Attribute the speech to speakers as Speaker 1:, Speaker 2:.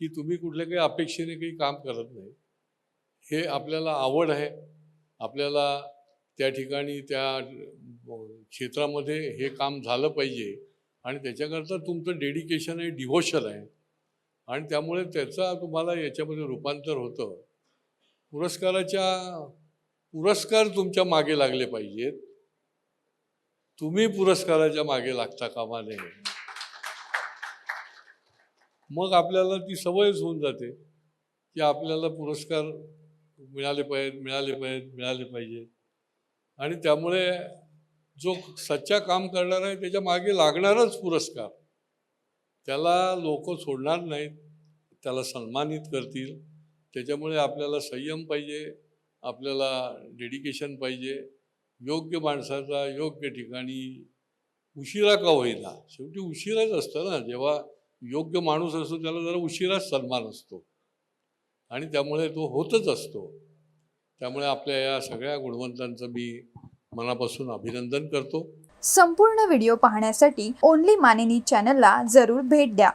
Speaker 1: की तुम्ही कुठल्या काही अपेक्षेने काही काम करत नाही. हे आपल्याला आवड आहे. आपल्याला त्या ठिकाणी त्या क्षेत्रामध्ये हे काम झालं पाहिजे आणि त्याच्याकरता तुमचं डेडिकेशन आहे डिव्होशन आहे. आणि त्यामुळे त्याचा तुम्हाला याच्यामध्ये रूपांतर होतं. पुरस्काराच्या पुरस्कार तुमच्या मागे लागले पाहिजेत. तुम्ही पुरस्काराच्या मागे लागता कामा नये. मग आपल्याला ती सवयच होऊन जाते की आपल्याला पुरस्कार मिळाले पाहिजेत मिळाले पाहिजेत मिळाले पाहिजेत. आणि त्यामुळे जो सच्चा काम करणार आहे त्याच्यामागे लागणारच पुरस्कार. त्याला लोक सोडणार नाहीत त्याला सन्मानित करतील. त्याच्यामुळे आपल्याला संयम पाहिजे आपल्याला डेडिकेशन पाहिजे. योग्य माणसाचा योग्य ठिकाणी उशिरा का होईना. शेवटी उशिराच असतं ना. जेव्हा योग्य माणूस असतो त्याला जरा उशिराच सन्मान असतो. आणि त्यामुळे तो होतच असतो. त्यामुळे आपल्या या सगळ्या गुणवंतांचं मी मनापासून अभिनंदन करतो.
Speaker 2: संपूर्ण व्हिडिओ पाहण्यासाठी ओनली मानिनी चॅनलला जरूर भेट द्या.